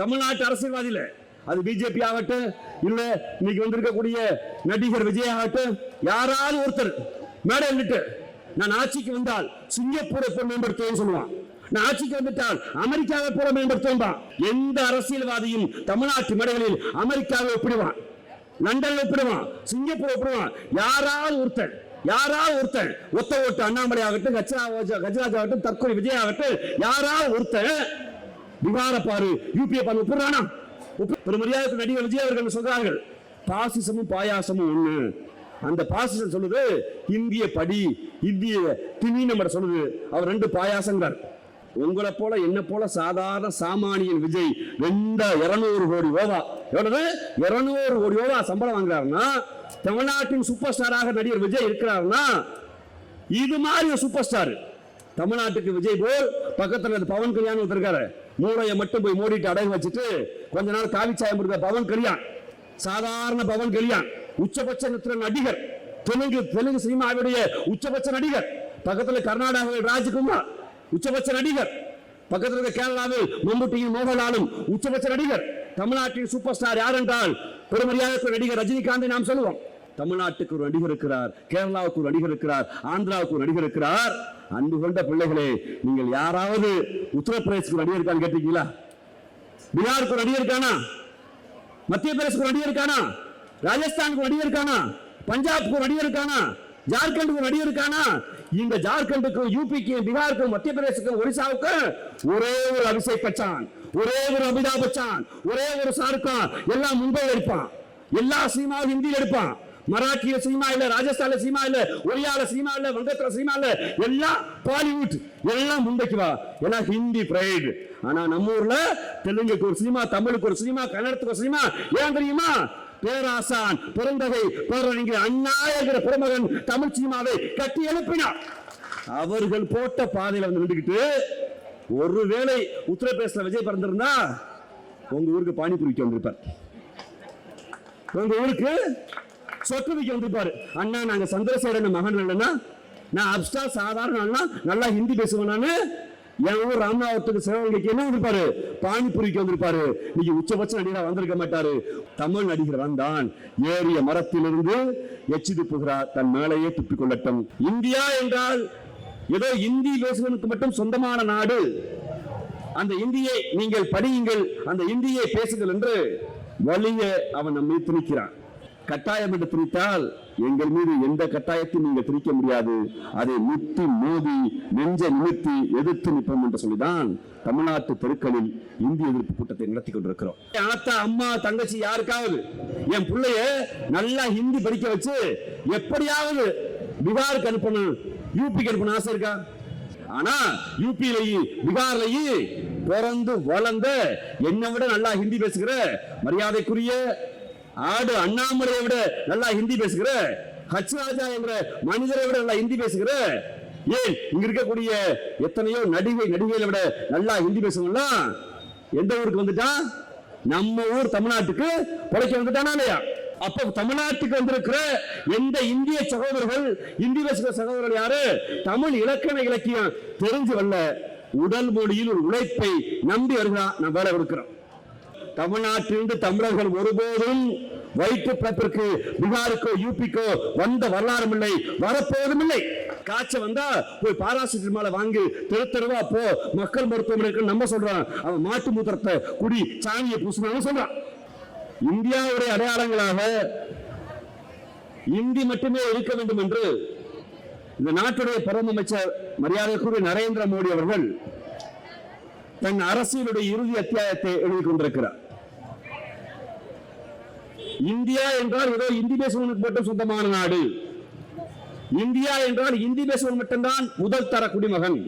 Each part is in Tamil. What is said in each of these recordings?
தமிழ்நாட்டு அரசியல்வாதியில அது பிஜேபி ஆகட்டும் இல்ல இன்னைக்கு வந்திருக்கக்கூடிய நடிகர் விஜய் ஆகட்டும் யாராவது ஒருத்தர் மேடை நின்னுட்டு நான் ஆட்சிக்கு வந்தால் சிங்கப்பூரை போல மேம்படுத்துவேன்னு சொல்லுவான். நான் ஆட்சிக்கு வந்துட்டால் அமெரிக்காவை போல மேம்படுத்துவான் எந்த அரசியல்வாதியும் தமிழ்நாட்டு மேடைகளில் அமெரிக்காவை ஒப்பிடுவான் லண்டன்ல ஒப்பிடுவான் சிங்கப்பூர் ஒப்பிடுவான். யாராவது ஒருத்தன் யாராவது ஒருத்தன் ஒத்த ஓட்டு அண்ணாமலை ஆகட்டும் கஜராஜ் ஆகட்டும் தற்கொலை விஜய் ஆகட்டும் யாராவது ஒருத்தன் பிகார பாரு யூபிஏ பாரு ஒப்பிடுறானா ஒப்பு- பெருமரியாதை நடிகர் விஜய் அவர்கள் சொல்றார்கள். பாசிசமும் பாயாசமும் ஒண்ணு. அந்த பாசிசம் சொல்லுது இந்திய படி இந்திய திணி நம்ம சொல்லுது. அவர் ரெண்டு பாயாசங்கிறார். உங்களை போல என்ன போல சாதாரண சாமானியன் விஜய் ரெண்ட இருநூறு கோடி ஓவா எவ்வளவு? இருநூறு கோடி ஓவா சம்பளம் வாங்குறாருன்னா தமிழ்நாட்டின் சூப்பர் ஸ்டாராக நடிகர் விஜய் இருக்கிறாருன்னா இது மாதிரி ஒரு சூப்பர் ஸ்டார் தமிழ்நாட்டுக்கு விஜய் போல் பக்கத்தில் பவன் கல்யாணம் ஒருத்தருக்காரு மூளையை மட்டும் போய் மூடிட்டு அடகு வச்சுட்டு கொஞ்ச நாள் காவி சாயம் இருக்க பவன் கல்யாண் சாதாரண பவன் கல்யாண் உச்சபட்ச நித்திர நடிகர். தெலுங்கு தெலுங்கு சினிமாவுடைய உச்சபட்ச நடிகர். பக்கத்துல கர்நாடகாவில் ராஜ்குமார் உச்சபட்ச நடிகர். பக்கத்தில் இருக்க கேரளாவில் மம்முட்டியும் மோகன்லாலும் உச்சபட்ச நடிகர். தமிழ்நாட்டின் சூப்பர் ஸ்டார் யார் என்றால் பெருமரியாதை நடிகர் ரஜினிகாந்தை நாம் சொல்லுவோம். தமிழ்நாட்டுக்கு ஒரு நடிகர் இருக்கிறார் கேரளாவுக்கு ஒரு நடிகர் இருக்கிறார் ஆந்திராவுக்கு ஒரு நடிகர் இருக்கிறார். அன்பு கொண்ட பிள்ளைகளே நீங்கள் யாராவது உத்தரப்பிரதேசுக்கு ஒரு நடிகர் இருக்கான்னு கேட்டீங்களா பீகாருக்கு ஒரு நடிகர் இருக்கானா? மத்திய பிரதேசக்கு ஒரு நடிகர் இருக்கானா? ராஜஸ்தானுக்கு ஒரு நடிகர் இருக்கானா? பஞ்சாப்க்கு ஒரு நடிகர் இருக்கானா? ஜார்க்கண்டுக்கு ஒரு நடிகர் இருக்கானா? இந்த ஜார்க்கண்டுக்கும் யூபிக்கு பீகாருக்கும் மத்திய பிரதேசக்கு ஒரிசாவுக்கு ஒரே ஒரு அபிஷேக் பச்சான் ஒரே ஒரு அமிதாப் பச்சான் ஒரே ஒரு சாருக்கான் எல்லாம் மும்பை எடுப்பான் எல்லா சினிமாவும் ஹிந்தியில் எடுப்பான். மராட்டிய சினிமா இல்ல ராஜஸ்தான்ல சினிமா இல்ல ஒரியால சினிமா இல்ல வங்கத்துல சினிமா இல்ல எல்லாம் பாலிவுட். எல்லாம் மும்பைக்கு வா. ஏன்னா ஹிந்தி பிரைட் ஆனா நம்ம ஊர்ல தெலுங்குக்கு ஒரு சினிமா தமிழுக்கு ஒரு சினிமா கன்னடத்துக்கு ஒரு சினிமா ஏன் தெரியுமா? பேராசான் பிறந்தகை பேரறிஞர் அண்ணா என்கிற பெருமகன் தமிழ் சினிமாவை கட்டி எழுப்பினார். அவர்கள் போட்ட பாதையில வந்து நின்றுக்கிட்டு ஒருவேளை உத்தரப்பிரதேசல விஜய் பிறந்திருந்தா உங்க ஊருக்கு பானிபூரிக்கு வந்திருப்பார். உங்க ஊருக்கு சொத்து விக்க வந்திருப்பாரு அண்ணா நாங்க சந்திரசேகரன் மகன் இல்லைன்னா நான் அப்ஸ்டா சாதாரண நல்லா ஹிந்தி பேசுவேன் நானு. என் ஊர் ராமநாதத்துக்கு சிவகங்கைக்கு என்ன வந்திருப்பாரு? பானிபுரிக்கு வந்திருப்பாரு. நீங்க உச்சபட்ச நடிகரா வந்திருக்க மாட்டாரு. தமிழ் நடிகர் வந்தான். ஏறிய மரத்திலிருந்து எச்சி துப்புகிறார் தன் மேலேயே துப்பிக் கொள்ளட்டும். இந்தியா என்றால் ஏதோ இந்தி பேசுவதற்கு மட்டும் சொந்தமான நாடு. அந்த இந்தியை நீங்கள் படியுங்கள். அந்த இந்தியை பேசுங்கள் என்று வழிய அவன் நம்மை திணிக்கிறான். கட்டாயம் என்று திரித்தால் எங்கள் மீது எந்த கட்டாயத்தையும் நீங்கள் திரிக்க முடியாது. அதை முத்தி மோதி நெஞ்ச நிமித்தி எதிர்த்து நிற்போம் என்று சொல்லிதான் தமிழ்நாட்டு தெருக்களில் இந்திய எதிர்ப்பு கூட்டத்தை நடத்தி கொண்டிருக்கிறோம். ஆத்தா அம்மா தங்கச்சி யாருக்காவது? என் பிள்ளைய நல்லா ஹிந்தி படிக்க வச்சு எப்படியாவது பீகாருக்கு அனுப்பணும். யூபிக்கு அனுப்பணும் ஆசை இருக்கா? ஆனா யூபியிலையும் பீகார்லையும் பிறந்து வளர்ந்த என்னை விட நல்லா ஹிந்தி பேசுகிற மரியாதைக்குரிய ஆடு அண்ணாமலையை விட நல்லா ஹிந்தி பேசுகிற ஹச் ராஜா என்ற மனிதரை விட நல்லா ஹிந்தி பேசுகிற ஏன் இங்க இருக்கக்கூடிய எத்தனையோ நடிகை நடிகைகளை விட நல்லா ஹிந்தி பேசுவோம்னா எந்த ஊருக்கு வந்துட்டா? நம்ம ஊர் தமிழ்நாட்டுக்கு. பிழைக்க வந்துட்டானா இல்லையா? அப்ப தமிழ்நாட்டுக்கு வந்திருக்கிற எந்த இந்திய சகோதரர்கள் இந்தி பேசுகிற சகோதரர்கள் யாரு? தமிழ் இலக்கண இலக்கியம் தெரிஞ்சு வரல உடல் மொழியில் ஒரு உழைப்பை நம்பி வருகிறான் நான் வேலை கொடுக்கிறோம். தமிழ்நாட்டிலிருந்து தமிழர்கள் ஒருபோதும் வயிற்று பிறப்பிற்கு பீகாருக்கோ யூபிக்கோ வந்த வரலாறும் இல்லை வரப்போவதும் இல்லை காய்ச்சல் வந்தா போய் பாராசிட்டமால வாங்கி தெரு தெருவா போ மக்கள் மருத்துவமனைக்கு நம்ம சொல்றான். அவன் மாட்டு மூத்திரத்தை குடி சாணியை பூசினான்னு சொல்றான். இந்தியாவுடைய அடையாளங்களாக இந்தி மட்டுமே இருக்க வேண்டும் என்று இந்த நாட்டுடைய பிரதம அமைச்சர் மரியாதைக்குரிய நரேந்திர மோடி அவர்கள் தன் அரசியலுடைய இறுதி அத்தியாயத்தை எழுதி கொண்டிருக்கிறார். இந்தியா என்றால் ஏதோ இந்தி பேசுவனுக்கு மட்டும் சொந்தமான நாடு. இந்தியா என்றால் இந்தி பேசுவன் மட்டும்தான் முதல் தர குடிமகன்.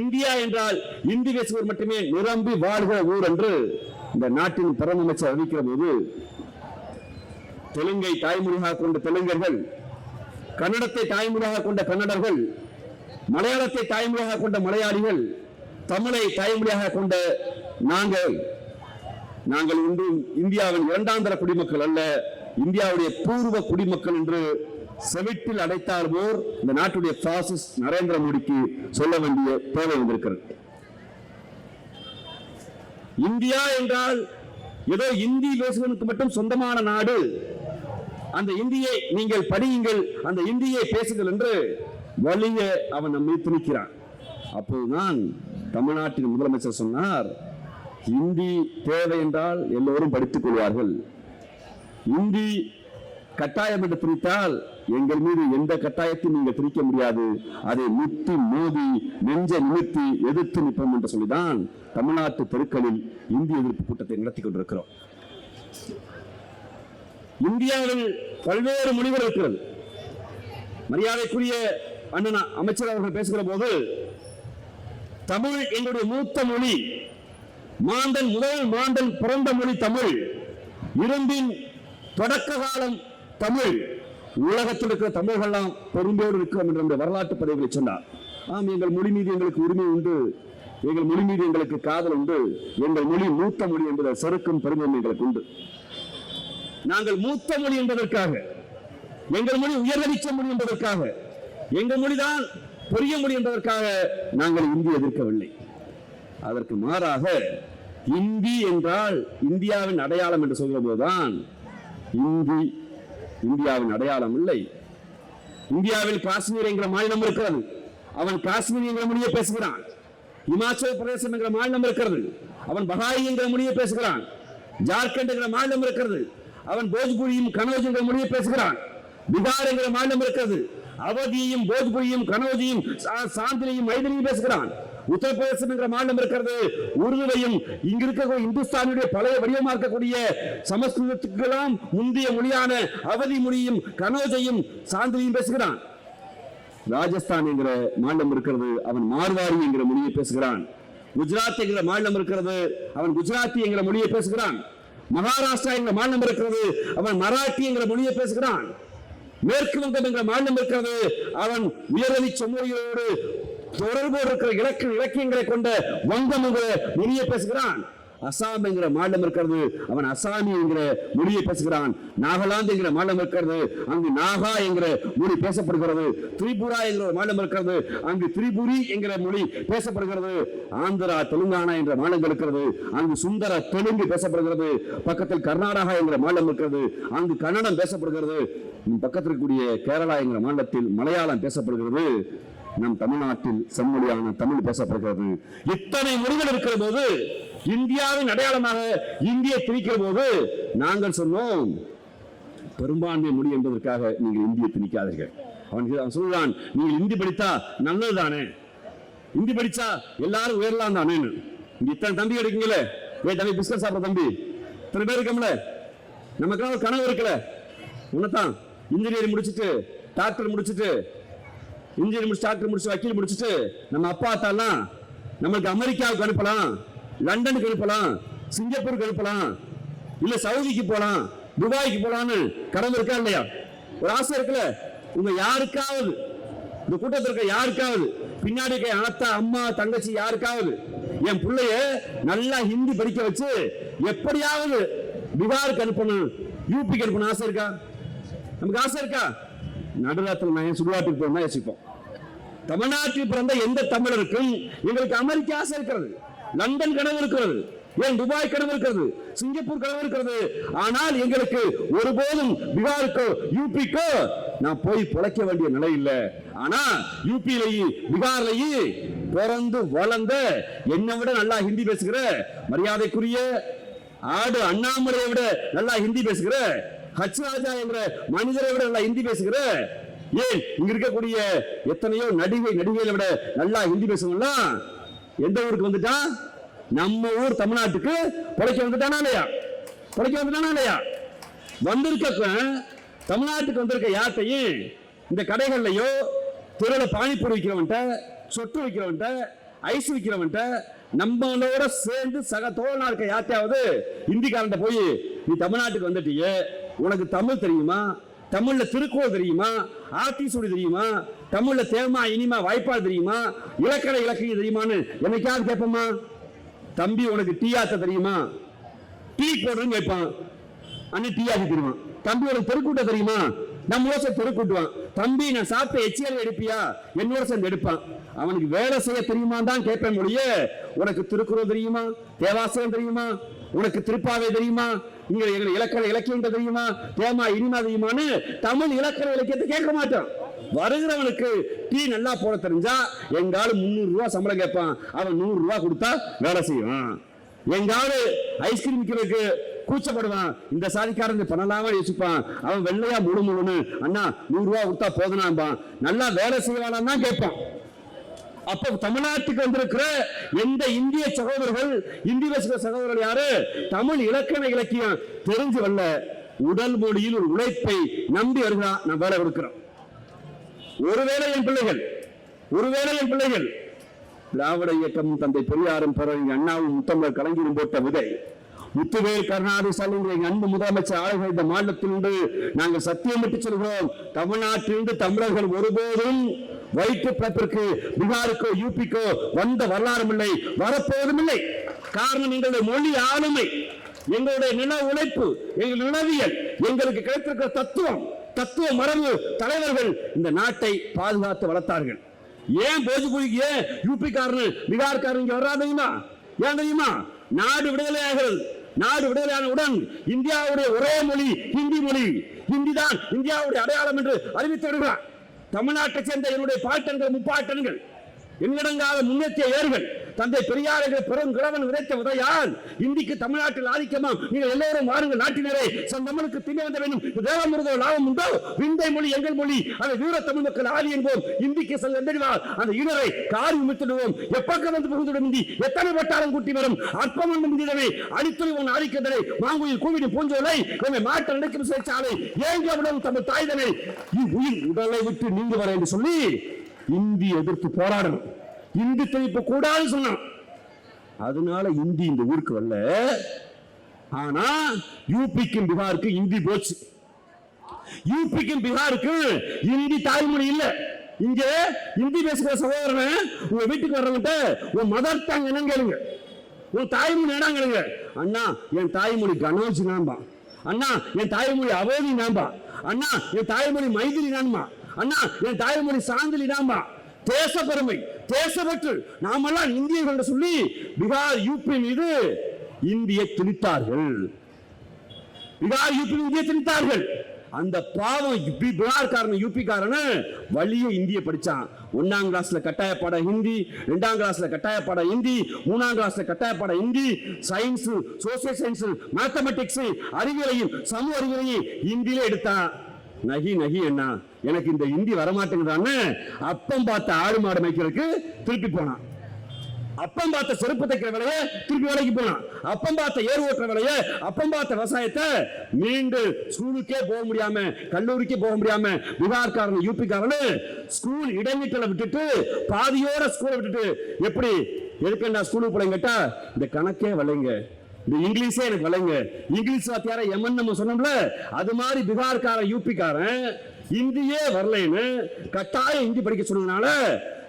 இந்தியா என்றால் இந்தி பேசுவர் மட்டுமே நிரம்பி வாழ்கிற ஊர் என்று இந்த நாட்டின் பிரதம அமைச்சர் அறிவிக்கிற போது தெலுங்கை தாய்மொழியாக கொண்ட தெலுங்கர்கள் கன்னடத்தை தாய்மொழியாக கொண்ட கன்னடர்கள் மலையாளத்தை தாய்மொழியாக கொண்ட மலையாளிகள் தமிழை தாய்மொழியாக கொண்ட நாங்கள் நாங்கள் இன்றும் இந்தியாவின் இரண்டாம் தர குடிமக்கள் அல்ல இந்தியாவுடைய பூர்வ குடிமக்கள் என்று செவிட்டில் அடைத்தார் போர் இந்த நாட்டுடைய பாசிஸ்ட் நரேந்திர மோடிக்கு சொல்ல வேண்டிய தேவை வந்திருக்கிறது. இந்தியா என்றால் ஏதோ இந்தி பேசுவதற்கு மட்டும் சொந்தமான நாடு. அந்த இந்தியை நீங்கள் படியுங்கள் அந்த இந்தியை பேசுங்கள் என்று வழிய அவன் நம்மை திணிக்கிறான். அப்போதுதான் தமிழ்நாட்டின் முதலமைச்சர் சொன்னார் இந்தி தேவை என்றால் எல்லோரும் படித்துக் கொள்வார்கள். இந்தி கட்டாயம் என்று திரித்தால் எங்கள் மீது எந்த கட்டாயத்தையும் நீங்கள் திரிக்க முடியாது. அதை முத்தி மோதி நெஞ்ச நிமித்தி எதிர்த்து நிற்போம் என்று சொல்லிதான் தமிழ்நாட்டு தெருக்களில் இந்திய எதிர்ப்பு கூட்டத்தை நடத்தி கொண்டிருக்கிறோம். இந்தியாவில் பல்வேறு மொழிகள் இருக்கிறது. மரியாதைக்குரிய அண்ணன் அமைச்சர் அவர்கள் பேசுகிற போது தமிழ் எங்களுடைய மூத்த மொழி. மாந்தன் முதல் மாந்தன் பிறந்த மொழி தமிழ். இரும்பின் தொடக்க காலம் தமிழ். உலகத்தில் இருக்கிற தமிழர்கள்லாம் பெரும்போடு இருக்கிறோம் என்ற வரலாற்று பதவிகளை சொன்னார். ஆம் எங்கள் மொழி மீது எங்களுக்கு உரிமை உண்டு. எங்கள் மொழி மீது எங்களுக்கு காதல் உண்டு. எங்கள் மொழி மூத்த மொழி என்பதை சறுக்கும் பெருமை எங்களுக்கு உண்டு. நாங்கள் மூத்த மொழி என்பதற்காக எங்கள் மொழி உயர்வடிச்ச மொழி என்பதற்காக எங்கள் மொழிதான் புரிய முடியும் என்பதற்காக நாங்கள் இந்தி எதிர்க்கவில்லை. அதற்கு மாறாக இந்தி என்றால் இந்தியாவின் அடையாளம் என்று சொல்கிற போதுதான் இந்தி இந்தியாவின் அடையாளம் இல்லை. இந்தியாவில் காஷ்மீர் என்கிற மாநிலம் இருக்கிறது. அவன் காஷ்மீர் என்கிற மொழியை பேசுகிறான். இமாச்சல பிரதேசம் என்கிற மாநிலம் இருக்கிறது. அவன் பகாய் என்கிற மொழியை பேசுகிறான். ஜார்க்கண்ட் என்கிற மாநிலம் இருக்கிறது. அவன் போஜ்புரியும் கனோஜ் என்கிற மொழியை பேசுகிறான். பீகார் என்கிற மாநிலம் இருக்கிறது. அவதியையும் போஜ்புரியும் கனோஜியும் சா- சாந்தினியும் பேசுகிறான். உத்தரப்பிரதேசம் என்ற மாநிலம் இருக்கிறது. உருதுவையும் இங்க இருக்கக்கூடிய இந்துஸ்தானுடைய பழைய வடிவமா இருக்கக்கூடிய சமஸ்கிருதத்துக்கெல்லாம் முந்தைய மொழியான அவதி மொழியும் கனோஜையும் சாந்தினியும் பேசுகிறான். ராஜஸ்தான் என்கிற மாநிலம் இருக்கிறது அவன் மார்வாரி என்கிற மொழியை பேசுகிறான். குஜராத் என்கிற மாநிலம் இருக்கிறது அவன் குஜராத்தி என்கிற மொழியை பேசுகிறான். மகாராஷ்டிரா என்கிற மாநிலம் இருக்கிறது அவன் மராட்டி என்கிற மொழியை பேசுகிறான். மேற்கு வங்கம் என்ற மாநிலம் இருக்கிறது. அவன் உயர்நிலை செம்மொழியோடு தொடர்பு இருக்கிற இலக்கிய இலக்கியங்களை கொண்ட வங்கம் என்கிற மொழியை பேசுகிறான். அசாம் என்கிற மாநிலம் இருக்கிறது. அவன் அசாமி என்கிற மொழியை பேசுகிறான். நாகாலாந்து என்கிற மாநிலம் இருக்கிறது. அங்கு நாகா என்கிற மொழி பேசப்படுகிறது. திரிபுரா என்கிற ஒரு மாநிலம் இருக்கிறது. அங்கு திரிபுரி என்கிற மொழி பேசப்படுகிறது. ஆந்திரா தெலுங்கானா என்ற மாநிலங்கள் இருக்கிறது. அங்கு சுந்தர தெலுங்கு பேசப்படுகிறது. பக்கத்தில் கர்நாடகா என்கிற மாநிலம் இருக்கிறது. அங்கு கன்னடம் பேசப்படுகிறது. பக்கத்தில் இருக்கக்கூடிய கேரளா என்கிற மாநிலத்தில் மலையாளம் பேசப்படுகிறது. நம் தமிழ்நாட்டில் செம்மொழியான தமிழ் பேசப்படுகிறது. இத்தனை மொழிகள் இருக்கிற போது இந்தியாவின் அடையாளமாக இந்தியை திணிக்கிற போது நாங்கள் சொன்னோம் பெரும்பான்மை மொழி என்பதற்காக நீங்கள் இந்தியை திணிக்காதீர்கள் அவன் அவன் நீங்கள் இந்தி படித்தா நல்லது தானே இந்தி படிச்சா எல்லாரும் உயரலாம் தானே? இங்க இத்தனை தம்பி கிடைக்குங்களே? ஏ தம்பி பிஸ்கட் சாப்பிட்ற தம்பி. இத்தனை பேர் இருக்கம்ல? நமக்கெல்லாம் கனவு இருக்கல உன்னதான் இன்ஜினியரிங் முடிச்சுட்டு டாக்டர் முடிச்சுட்டு இன்ஜினியர் முடிச்சு டாக்டர் முடிச்சு வக்கீல் முடிச்சுட்டு நம்ம அப்பா அத்தாலாம் நம்மளுக்கு அமெரிக்காவுக்கு அனுப்பலாம் லண்டனுக்கு அனுப்பலாம் சிங்கப்பூருக்கு அனுப்பலாம் இல்ல சவுதிக்கு போலாம் துபாய்க்கு போகலான்னு கனவு இருக்கா இல்லையா? ஒரு ஆசை இருக்குல்ல. உங்க யாருக்காவது இந்த கூட்டத்தில் இருக்க யாருக்காவது பின்னாடி இருக்க என் அத்தா அம்மா தங்கச்சி யாருக்காவது என் பிள்ளைய நல்லா ஹிந்தி படிக்க வச்சு எப்படியாவது பிகாருக்கு அனுப்பணும் யூபிக்கு அனுப்பணும் ஆசை இருக்கா? நமக்கு ஆசை இருக்கா? நடுராத்திரி நான் சுடுகாட்டுக்கு போனா யோசிப்போம். தமிழ்நாட்டில் பிறந்த எந்த தமிழருக்கும் எங்களுக்கு அமெரிக்க ஆசை இருக்கிறது. லண்டன் கனவு இருக்கிறது. ஏன் துபாய் கனவு இருக்கிறது? சிங்கப்பூர் கனவு இருக்கிறது. ஆனால் எங்களுக்கு ஒருபோதும் பீகாருக்கோ யூபிக்கோ நான் போய் பிழைக்க வேண்டிய நிலை இல்லை. ஆனா யூபியிலையும் பீகார்லேயே பிறந்து வளர்ந்த என்னை விட நல்லா ஹிந்தி பேசுகிற மரியாதைக்குரிய ஆடு அண்ணாமலையை விட நல்லா ஹிந்தி பேசுகிற ஹச் ராஜா என்ற மனிதரை விட நல்லா ஹிந்தி பேசுகிற? ஏன்? இங்க இருக்கக்கூடிய எத்தனையோ நடிகை நடிகைகளை விட நல்லா ஹிந்தி பேசுவோம்லாம் எந்த ஊருக்கு வந்துட்டான் நம்ம ஊர் தமிழ்நாட்டுக்கு பிழைக்க வந்துட்டானா இல்லையா? பிழைக்க வந்துட்டானா இல்லையா? வந்திருக்க தமிழ்நாட்டுக்கு வந்திருக்க யார்ட்டையும் இந்த கடைகள்லையோ தெருல பானிபூரி விற்கிறவன்ட்ட சொட்டு விற்கிறவன்ட்ட ஐஸ் விற்கிறவன்ட்ட நம்மளோட சேர்ந்து சக தோழனா இருக்க யார்ட்டையாவது இந்திக்காரன்ட்ட போய் நீ தமிழ்நாட்டுக்கு வந்துட்டீங்க உனக்கு தமிழ் தெரியுமா? தமிழ்ல திருக்குறள் தெரியுமா? ஆத்திசூடி தெரியுமா? தமிழ்ல தேமா இனிமா வாய்ப்பாடு தெரியுமா? இலக்கண இலக்கியம் தெரியுமான்னு என்னைக்காவது கேட்போமா? தம்பி உனக்கு டீ ஆத்த தெரியுமா? டீ போடுறேன்னு கேட்பான். அண்ணன் டீ ஆக்கி தெரியுமா தம்பி உனக்கு தெருக்கூட்ட தெரியுமா? நம்ம ஊரை சேர்ந்து தம்பி நான் சாப்பிட்ட எச்சியல் எடுப்பியா? என்னோட சேர்ந்து எடுப்பான். அவனுக்கு வேலை செய்ய தெரியுமா தான் கேட்பேன் மொழியே உனக்கு திருக்குறள் தெரியுமா? தேவாசகம் தெரியுமா? உனக்கு திருப்பாவை தெரியுமா? இங்க எங்க இலக்கண இலக்கியம் தெரியுமா? ஏமா இனிமா தெரியுமான்னு தமிழ் இலக்கண இலக்கியத்தை கேட்க மாட்டான் வருகிறவனுக்கு டீ நல்லா போட தெரிஞ்சா எங்காலும் முந்நூறு ரூபா சம்பளம் கேட்பான். அவன் நூறு ரூபா கொடுத்தா வேலை செய்வான். எங்காலு ஐஸ்கிரீம் விற்கிறதுக்கு கூச்சப்படுவான். இந்த சாதிக்காரன் பண்ணலாமா யோசிப்பான். அவன் வெள்ளையா முழு முழுன்னு அண்ணா நூறு ரூபா கொடுத்தா போதுனாம்பான் நல்லா வேலை செய்வானான் தான் கேட்பான். அப்ப தமிழ்நாட்டுக்கு வந்திருக்கிற எந்த இந்திய சகோதரர்கள் இந்தி பேசுகிற சகோதரர்கள் யாரு? தமிழ் இலக்கண இலக்கியம் தெரிஞ்சு வரல உடல் மொழியில் ஒரு உழைப்பை நம்பி வருகிறான் நான் வேலை கொடுக்கிறோம் ஒருவேளை என் பிள்ளைகள் ஒருவேளை என் பிள்ளைகள் திராவிட இயக்கம் தந்தை பெரியாரும் பிறகு அண்ணாவும் முத்தமிழர் கலைஞரும் போட்ட விதை. முத்துவேல் கருணாநிதி ஸ்டாலின் எங்க அன்பு முதலமைச்சர் ஆளுகை இந்த மாநிலத்திலிருந்து நாங்கள் சத்தியமிட்டு சொல்கிறோம். தமிழ்நாட்டிலிருந்து தமிழர்கள் ஒருபோதும் வயிற்று பேப்பருக்கு பீகாருக்கோ யூபிக்கோ வந்த வரலாறும் இல்லை வரப்போவதும் இல்லை காரணம் எங்களுடைய மொழி ஆளுமை எங்களுடைய நில உழைப்பு எங்கள் நிலவியல் எங்களுக்கு கிடைத்திருக்கிற தத்துவம் தத்துவ மரபு தலைவர்கள் இந்த நாட்டை பாதுகாத்து வளர்த்தார்கள். ஏன் போஜ்பூரிக்கு ஏன் யூபி காரன் பீகார் இங்க வராதுங்களா ஏன் தெரியுமா? நாடு விடுதலை ஆகிறது. நாடு விடுதலையானவுடன் இந்தியாவுடைய ஒரே மொழி ஹிந்தி மொழி. ஹிந்தி தான் இந்தியாவுடைய அடையாளம் என்று அறிவித்து விடுகிறார் தமிழ்நாட்டை சேர்ந்த என்னுடைய பாட்டன்கள் முப்பாட்டன்கள் எங்கிடங்காத முன்னேற்றிய ஏர்கள் தந்தை பெரியார்கள் பெரும் கிழவன் விதைத்த உதயால் இந்திக்கு தமிழ்நாட்டில் ஆதிக்கமா? நீங்கள் எல்லோரும் வாருங்கள் நாட்டினரே. தமிழுக்கு திணை வந்த வேண்டும் தேவமிருத லாபம் உண்டோ? விந்தை மொழி எங்கள் மொழி. அதை வீர தமிழ் மக்கள் ஆதி என்போம். இந்திக்கு செல்ல எந்தடிவால்? அந்த ஈனரை காரி உமித்திடுவோம் எப்பக்கம் வந்து புகுந்துடும் இந்தி? எத்தனை வட்டாரம் கூட்டி வரும்? அற்பம் என்று முந்திடவே அடித்துறை உன் ஆதிக்கதனை மாங்குயில் கூவிடி பூஞ்சோலை நம்மை மாட்ட நினைக்கும் சிறைச்சாலை. ஏங்க விடவும் தமிழ் தாய்தனை உயிர் உடலை விட்டு நீங்க வர என்று சொல்லி இந்தி எதிர்த்து போராடணும். இந்தி திணிப்பு கூடாதுன்னு சொன்னான். அதனால இந்தி இந்த ஊருக்கு வரல. ஆனா யூபிக்கும் பீகாருக்கும் இந்தி போச்சு. யூபிக்கும் பீகாருக்கும் இந்தி தாய்மொழி இல்ல. இங்க இந்தி பேசுகிற சகோதரன் உங்க வீட்டுக்கு வர்றவங்கிட்ட உன் மதர் டங் என்னன்னு கேளுங்க. உன் தாய்மொழி என்ன கேளுங்க. அண்ணா என் தாய்மொழி கனோஜி நாம்பா அண்ணா என் தாய்மொழி அவோதி நாம்பா அண்ணா என் தாய்மொழி மைதிலி நான்பா அண்ணா என் தாய்மொழி சாந்திலி நாம்பா தேச பெருமை தேசப்பற்று நாமெல்லாம் இந்தியர்கள் என்று சொல்லி பீகார் யூபி மீது இந்தியை திணித்தார்கள். பீகார் யூபி இந்திய திணித்தார்கள். அந்த பாவம் யூபி பீகார்காரன் யூபி காரனு வழிய இந்திய படிச்சான். ஒன்னாம் கிளாஸ்ல கட்டாய பாடம் ஹிந்தி ரெண்டாம் கிளாஸ்ல கட்டாய பாடம் ஹிந்தி மூணாம் கிளாஸ்ல கட்டாய பாடம் Hindi science social science mathematics அறிவியலையும் சமூக அறிவியலையும் ஹிந்தியிலே எடுத்தான். நகி நகி என்ன? எனக்கு இந்த ஹிந்தி வரமாட்டேங்குதான்னு அப்பம் பார்த்த ஆடு மாடு மேய்க்கிறதுக்கு திருப்பி போனான். அப்பம் பார்த்த செருப்பு தைக்கிற வேலையை திருப்பி வேலைக்கு போனான். அப்பம் பார்த்த ஏர் ஓட்டுற வேலையை அப்பம் பார்த்த விவசாயத்தை மீண்டு ஸ்கூலுக்கே போக முடியாம கல்லூரிக்கே போக முடியாம பீகார்காரன் யூபிக்காரனு ஸ்கூல் இடைநிட்டலை விட்டுட்டு பாதியோட ஸ்கூலை விட்டுட்டு எப்படி எதுக்குண்டா ஸ்கூலுக்கு போலங்க கேட்டா இந்த கணக்கே வலைங்க. இந்த இங்கிலீஷே எனக்கு வலைங்க. இங்கிலீஷ் வாத்தியார எமன் நம்ம சொன்னோம்ல அது மாதிரி பீகார்காரன் யூபிக்காரன் இந்தியே வரலைன்னு கட்டாயம் ஹிந்தி படிக்க சொன்னதுனால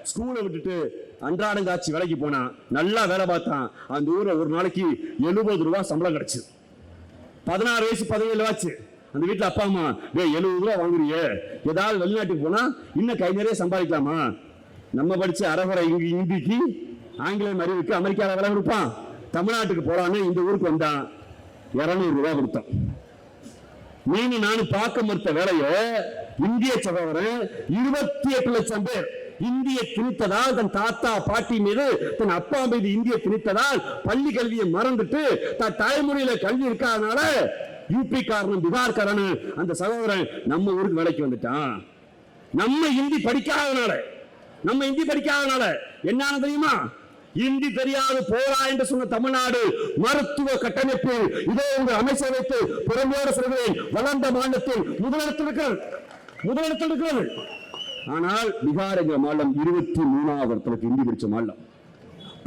ஸ்கூலை விட்டுட்டு அன்றாடங்காட்சி வேலைக்கு போனான் நல்லா வேலை பார்த்தான். அந்த ஊர்ல ஒரு நாளைக்கு எழுபது ரூபா சம்பளம் கிடைச்சு. பதினாறு வயசு பதினேழு ஆச்சு. அந்த வீட்டுல அப்பா அம்மா டே எழுபது ரூபா வாங்குறியே. ஏதாவது வெளிநாட்டுக்கு போனால் இன்னும் கை நிறைய சம்பாதிக்கலாமா? நம்ம படிச்ச அறகுறை இங்கு இந்திக்கு ஆங்கிலம் அறிவுக்கு அமெரிக்காவில் வேலை கொடுப்பான். தமிழ்நாட்டுக்கு போலான்னு இந்த ஊருக்கு வந்தான். இரநூறுவா கொடுத்தோம் கொடுத்தான். நீனு நானும் பார்க்க மறுத்த வேலையை இந்திய சகோதரன் இருபத்தி எட்டு லட்சம் பேர். இந்திய திணித்ததால் தன் தாத்தா பாட்டி மீது தன் அப்பா மீது இந்திய திணித்ததால் பள்ளி கல்வியை மறந்துட்டு தன் தாய்மொழியில கல்வி இருக்காதனால யூபி காரணம் பிகார் காரணம் அந்த சகோதரன் நம்ம ஊருக்கு வேலைக்கு வந்துட்டான். நம்ம இந்தி படிக்காதனால நம்ம இந்தி படிக்காதனால என்னன்னு தெரியுமா? இந்தி தெரியாது போரா என்று சொன்ன தமிழ்நாடு மருத்துவ கட்டமைப்பு இதோ உங்கள் அமைச்சர் வைத்து புறம்போடு சொல்கிறேன். வளர்ந்த மாநிலத்தில் முதலிடத்தில் இருக்கிறது முதலிடத்தில் இருக்கிறது ஆனால் பீகார் என்ற மாநிலம் இருபத்தி மூணாவது இடத்துக்கு இந்தி படிச்ச மாநிலம்.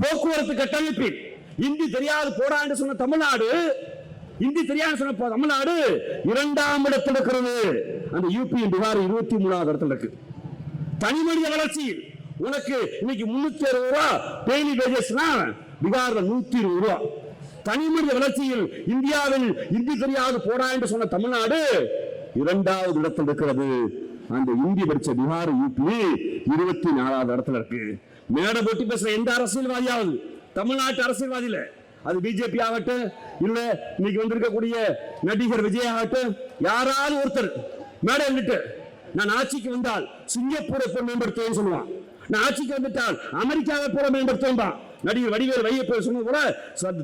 போக்குவரத்து கட்டமைப்பில் இந்தி தெரியாது போடா என்று சொன்ன தமிழ்நாடு இந்தி தெரியாது சொன்ன தமிழ்நாடு இரண்டாம் இடத்தில் இருக்கிறது. அந்த யூபி பீகார் இருபத்தி மூணாவது இடத்துல இருக்கு. தனி மனித வளர்ச்சியில் உனக்கு இன்னைக்கு முன்னூத்தி அறுபது ரூபா டெய்லி வேஜஸ்னா பீகார்ல நூத்தி இருபது ரூபா. தனி மனித வளர்ச்சியில் இந்தியாவில் இந்தி தெரியாது போடா என்று சொன்ன தமிழ்நாடு இரண்டாவது இடத்தில் இருக்கிறது. அந்த இந்தி படிச்ச பீகார் யூபி இருபத்தி நாலாவது இடத்துல இருக்கு. மேடை போட்டி பேசுற எந்த அரசியல்வாதியாவது? தமிழ்நாட்டு அரசியல்வாதி இல்ல அது பிஜேபி ஆகட்டும் இல்ல இன்னைக்கு வந்திருக்கக்கூடிய நடிகர் விஜய் ஆகட்டும் யாராவது ஒருத்தர் மேடை நின்னுட்டு நான் ஆட்சிக்கு வந்தால் சிங்கப்பூரை போய் மேம்படுத்துவேன் சொல்லுவான். நான் ஆட்சிக்கு வந்துட்டால் அமெரிக்காவை போல மேம்படுத்துவேன் நடிகர் வடிவேல் வைய போய் சொன்னது கூட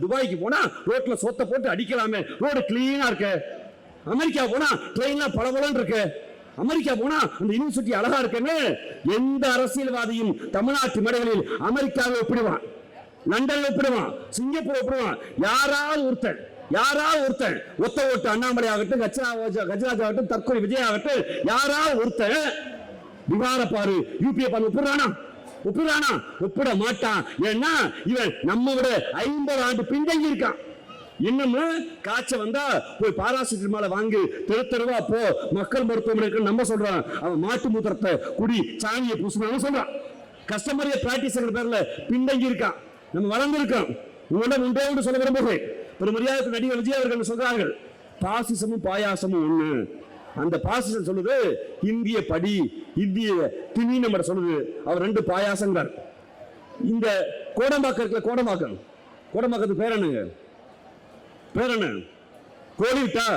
துபாய்க்கு போனா ரோட்ல சொத்தை போட்டு அடிக்கலாமே. ரோடு கிளீனா இருக்க. அமெரிக்கா போனா ட்ரெயின்லாம் பளபளன்னு இருக்கு. அமெரிக்கா போனா அந்த யூனிவர்சிட்டி அழகா இருக்குன்னு எந்த அரசியல்வாதியும் தமிழ்நாட்டு மேடைகளில் அமெரிக்காவை ஒப்பிடுவான். லண்டன்ல ஒப்பிடுவான். சிங்கப்பூர் ஒப்பிடுவான். யாராவது ஒருத்தன் யாராவது ஒருத்தன் ஒத்த ஓட்டு அண்ணாமலை ஆகட்டும் கஜராஜ் கஜராஜ் ஆகட்டும் தற்கொலை விஜய் ஆகட்டும் யாராவது ஒருத்தன் பீகார பாரு யூபியை பாரு ஒப்பிடுறானா? ஒப்பிடுறானா? ஒப்பிட மாட்டான். ஏன்னா இவன் நம்ம விட ஐம்பது ஆண்டு பின்தங்கி இருக்கான் இன்னமும் காய்ச்ச வந்தா போய் பாராசிட்டமால வாங்கி தெரு தெருவா போ. மக்கள் மருத்துவமனை நம்ம சொல்றான். அவன் மாட்டு மூத்திரத்தை குடி சாணியை பூசினான்னு சொல்றான். கஸ்டமரிய பிராக்டிஸ் பேர்ல பின்தங்கி இருக்கான். நம்ம வளர்ந்துருக்கோம். உங்களிடம் உண்டே சொல்ல விரும்புகிறேன். ஒரு மரியாதை நடிகர் விஜய் அவர்கள் சொல்றார்கள் பாசிசமும் பாயாசமும் ஒண்ணு. அந்த பாசிசம் சொல்லுது இந்திய படி இந்திய திணி நம்ம சொல்லுது. அவர் ரெண்டு பாயாசங்கிறார். இந்த கோடம்பாக்கம் இருக்குல்ல கோடம்பாக்கம். கோடம்பாக்கத்துக்கு பேர் என்னங்க? பேர் என்ன? கோலிவிட்டா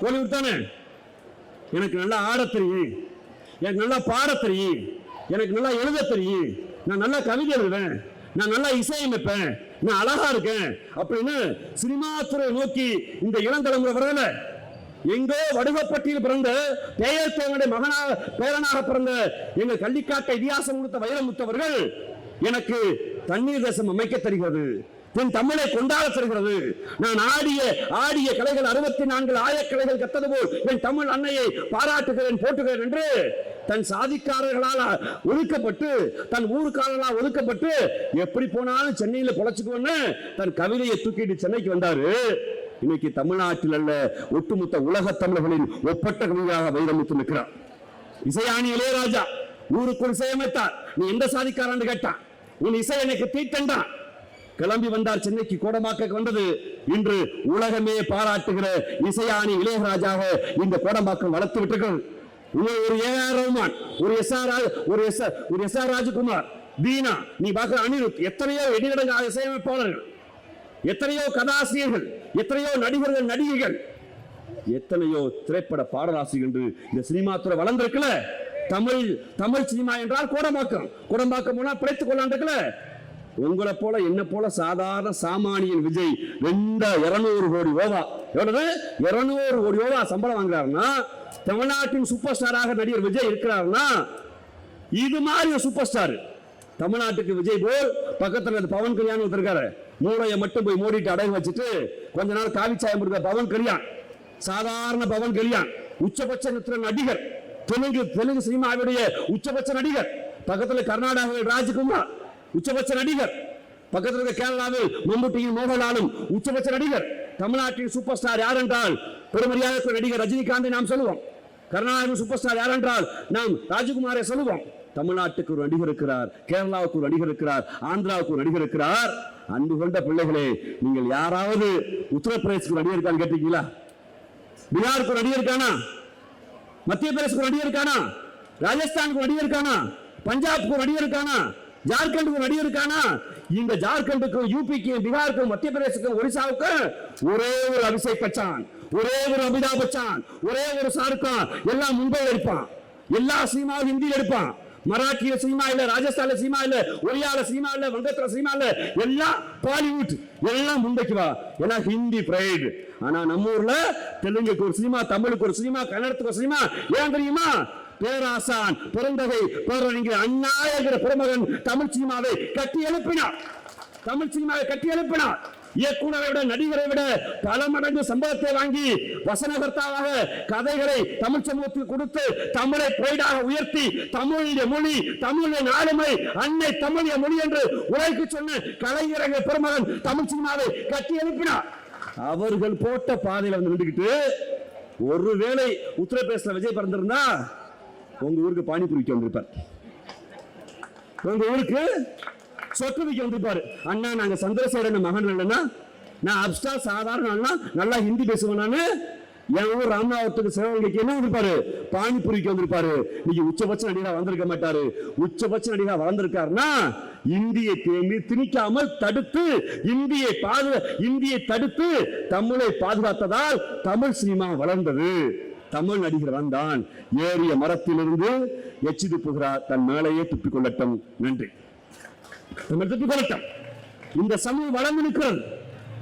கோலிவுட் தானே எனக்கு நல்லா ஆட தெரியும். எனக்கு நல்லா பாட தெரியும். எனக்கு நல்லா எழுத தெரியும். நான் நல்லா கவிதை எழுதுவேன். நான் நல்லா இசையமைப்பேன் நான் அழகா இருக்கேன். அப்படின்னு சினிமா துறை நோக்கி இந்த இளந்தலைமுறை வரல எங்கோ வடுகப்பட்டியில் பிறந்த பெயர் தேவனுடைய மகனாக பேரனாக பிறந்த எங்க கள்ளிக்காட்டை இதிகாசம் கொடுத்த வைரமுத்தவர்கள் எனக்கு தண்ணீர் தேசம் அமைக்க தருகிறது. என் தமிழை கொண்டாட நான் ஆடிய ஆடிய கலைகள் அறுபத்தி நான்கு ஆயக்கலைகள் கத்தது போல் என் தமிழ் அன்னையை பாராட்டுகிறேன் போட்டுகிறேன் என்று தன் சாதிக்காரர்களால் ஒதுக்கப்பட்டு தன் ஊருக்காரர்களால் ஒதுக்கப்பட்டு எப்படி போனாலும் சென்னையில பொழைச்சுக்குவோன்னு தன் கவிதையை தூக்கிட்டு சென்னைக்கு வந்தாரு. இன்னைக்கு தமிழ்நாட்டில் அல்ல ஒட்டுமொத்த உலக தமிழர்களின் ஒப்பட்ட கவிதையாக வைரமுத்து நிற்கிறார். இசையாணி இளையராஜா ஊருக்கு இசையமைத்தார். நீ எந்த சாதிக்காரன்னு கேட்டான். உன் இசை எனக்கு தீட்டண்டான் கிளம்பி வந்தார் சென்னைக்கு கோடம்பாக்க வந்தது. இன்று உலகமே பாராட்டுகிற இசையானி இளையராஜாக இந்த கோடம்பாக்கம் வளர்த்து விட்டிருக்கிறது. ஒரு ஏ ஆர் ரஹ்மான் ஒரு எஸ் ஆர் ஒரு எஸ் ஒரு எஸ் ஆர் ராஜகுமார் தீனா நீ பார்க்கிற அனிருத் எத்தனையோ எடிநடங்க இசையமைப்பாளர்கள் எத்தனையோ கதாசிரியர்கள் எத்தனையோ நடிகர்கள் நடிகைகள் எத்தனையோ திரைப்பட பாடலாசிரியர் என்று இந்த சினிமா துறை வளர்ந்திருக்கல. தமிழ் தமிழ் சினிமா என்றால் கோடம்பாக்கம் கோடம்பாக்கம் போனா பிழைத்துக் கொள்ளாண்டிருக்கல. உங்களை போல என்ன போல சாதாரண சாமானியன் விஜய் ரெண்டா இருநூறு கோடி ஓவா எவ்வளவு? இருநூறு கோடி ஓவா சம்பளம் வாங்குறாருன்னா தமிழ்நாட்டின் சூப்பர் ஸ்டாராக நடிகர் விஜய் இருக்கிறாருன்னா இது மாதிரி சூப்பர் ஸ்டார் தமிழ்நாட்டுக்கு விஜய் போல் பக்கத்தில் பவன் கல்யாணம் ஒருத்தருக்காரு மூளையை மட்டும் போய் மூடிட்டு அடகு வச்சுட்டு கொஞ்ச நாள் காவிச்சாயம் இருக்க பவன் கல்யாண். சாதாரண பவன் கல்யாண் உச்சபட்ச நிறுத்தின நடிகர். தெலுங்கு தெலுங்கு சினிமாவுடைய உச்சபட்ச நடிகர். பக்கத்தில் கர்நாடகாவில் ராஜ்குமார். உச்சபட்ச நடிகர். பக்கத்தில் இருக்க கேரளாவில் மம்முட்டியும் மோகன்லாலும் உச்சபட்ச நடிகர். தமிழ்நாட்டின் சூப்பர் ஸ்டார் யார் என்றால் பெருமரியாதை நடிகர் ரஜினிகாந்தை நாம் சொல்லுவோம். கர்நாடக சூப்பர் ஸ்டார் யார் என்றால் நாம் ராஜகுமாரை சொல்லுவோம். தமிழ்நாட்டுக்கு ஒரு நடிகர் இருக்கிறார் கேரளாவுக்கு ஒரு நடிகர் இருக்கிறார் ஆந்திராவுக்கு ஒரு நடிகர் இருக்கிறார். அன்பு கொண்ட பிள்ளைகளே நீங்கள் யாராவது உத்தரப்பிரதேசத்துக்கு நடிகர் இருக்கான்னு கேட்டீங்களா பீகாருக்கு ஒரு நடிகர் இருக்கானா? மத்திய பிரதேசத்துக்கு ஒரு நடிகர் இருக்கானா? ராஜஸ்தானுக்கு ஒரு நடிகர் இருக்கானா? பஞ்சாப்க்கு ஒரு நடிகர் இருக்கானா? ஜார்க்கண்டுக்கு ஒரு இருக்கானா? இந்த ஜார்க்கண்டுக்கும் யூபிக்கும் பீகாருக்கும் மத்திய பிரதேசத்துக்கும் ஒரிசாவுக்கும் ஒரே ஒரு அபிஷேக் பச்சான் ஒரே ஒரு அமிதாப் பச்சான் ஒரே ஒரு ஷாருக் எல்லாம் மும்பையில் எடுப்பான். எல்லா சினிமாவும் ஹிந்தியில் எடுப்பான். மராட்டிய சினிமா இல்ல ராஜஸ்தான்ல சினிமா இல்ல ஒரியால சினிமா இல்ல வங்கத்துல சினிமா இல்ல எல்லாம் பாலிவுட் எல்லாம் மும்பைக்கு வா. எல்லாம் ஹிந்தி பிரைடு ஆனா நம்ம ஊர்ல தெலுங்குக்கு ஒரு சினிமா தமிழுக்கு ஒரு சினிமா கன்னடத்துக்கு ஒரு சினிமா ஏன் தெரியுமா? பேராசான் பெருந்தகை பேரறிஞர் அண்ணா என்கிற பெருமகன் தமிழ் சினிமாவை கட்டி எழுப்பினார். தமிழ் சினிமாவை கட்டி எழுப்பினார். இயக்குனரை விட நடிகரை விட பல மடங்கு சம்பளத்தை வாங்கி வசனகர்த்தாவாக கதைகளை தமிழ் சமூகத்துக்கு கொடுத்து தமிழை போய்டாக உயர்த்தி தமிழிய மொழி தமிழுடைய ஆளுமை அன்னை தமிழிய மொழி என்று உலகிற்கு சொன்ன கலைஞரங்க பெருமகன் தமிழ் சினிமாவை கட்டி எழுப்பினார். அவர்கள் போட்ட பாதையில் வந்து நின்றுக்கிட்டு ஒருவேளை உத்தரப்பிரதேச விஜய் பிறந்திருந்தா உங்க ஊருக்கு பானிபூரிக்கு வந்திருப்பார். உங்க ஊருக்கு சொத்துவிக்கு வந்திருப்பாரு. அண்ணா நாங்க சந்திரசேகரன் மகன் இல்லைன்னா நான் அப்ஸ்டா சாதாரண அண்ணா நல்லா ஹிந்தி பேசுவேன் நானு. என் ஊர் ராமநாதத்துக்கு சிவகங்கைக்கு என்ன வந்திருப்பாரு? பானிபுரிக்கு வந்திருப்பாரு. நீங்க உச்சபட்ச நடிகா வந்திருக்க மாட்டாரு. உச்சபட்ச நடிகா வளர்ந்திருக்காருன்னா இந்தியை தேம்பி திணிக்காமல் தடுத்து இந்தியை பாது இந்தியை தடுத்து தமிழை பாதுகாத்ததால் தமிழ் சினிமா வளர்ந்தது. தமிழ் நடிகர் வந்தான். ஏறிய மரத்திலிருந்து எச்சி துப்புகிறார் தன் மேலேயே துப்பிக் கொள்ளட்டும். நன்றி. நம்ம துப்பிக் கொள்ளட்டும். இந்த சமூகம் வளர்ந்து நிற்கிறது.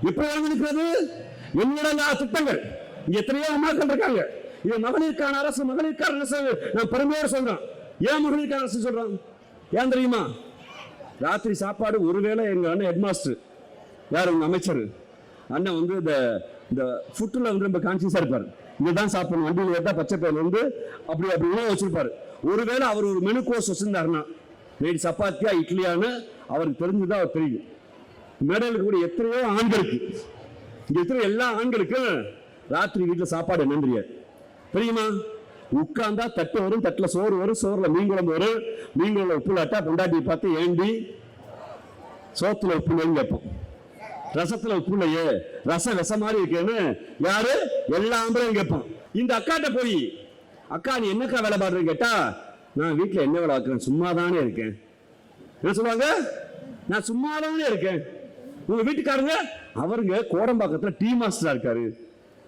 எப்படி வளர்ந்து நிற்கிறது. என்னிடங்கா திட்டங்கள் எத்தனையோ அம்மாக்கள் இருக்காங்க. இது மகளிருக்கான அரசு மகளிருக்கான அரசு. நான் பெருமையோடு சொல்றேன். ஏன் மகளிருக்கான அரசு சொல்றேன்? ஏன் தெரியுமா? ராத்திரி சாப்பாடு ஒருவேளை எங்க அண்ணன் ஹெட்மாஸ்டர் யார்? உங்க அமைச்சர். அண்ணன் வந்து இந்த இந்த ஃபுட்டில் வந்து ரொம்ப கான்சியஸாக இருப்பார். இதுதான் சாப்பிடணும். வண்டியில் ஏற்றா பச்சை பயிர் வந்து அப்படி அப்படி உணவு வச்சிருப்பாரு. ஒருவேளை அவர் ஒரு மெனு கோர்ஸ் வச்சிருந்தாருன்னா நைட் சப்பாத்தியா இட்லியான்னு அவருக்கு தெரிஞ்சுதான் அவர் தெரியும் மேடையில் இருக்கக்கூடிய எத்தனையோ ஆண்களுக்கு இங்க எத்தனை எல்லா ஆண்களுக்கும் ராத்திரி வீட்டில் சாப்பாடு என்னன்னு தெரியாது. தெரியுமா? உட்கார்ந்தா தட்டு வரும் தட்டில் சோறு வரும் சோறுல மீன் குழம்பு வரும். மீன் குழம்பு உப்பு பொண்டாட்டி பார்த்து ஏண்டி? சோத்துல உப்பு கேட்போம். ரசத்துல உப்பு இல்லையே ரசம் விஷ மாதிரி இருக்கேன்னு யாரு? எல்லா ஆம்பளையும் கேட்பான். இந்த அக்காட்ட போய் அக்கா நீ என்னக்கா வேலை பாடுறேன்னு கேட்டா நான் வீட்டுல என்ன வேலை பார்க்கிறேன்? சும்மா தானே இருக்கேன். என்ன சொல்லுவாங்க? நான் சும்மா தானே இருக்கேன். உங்க வீட்டுக்காரங்க அவருங்க கோடம்பாக்கத்துல டீ மாஸ்டரா இருக்காரு.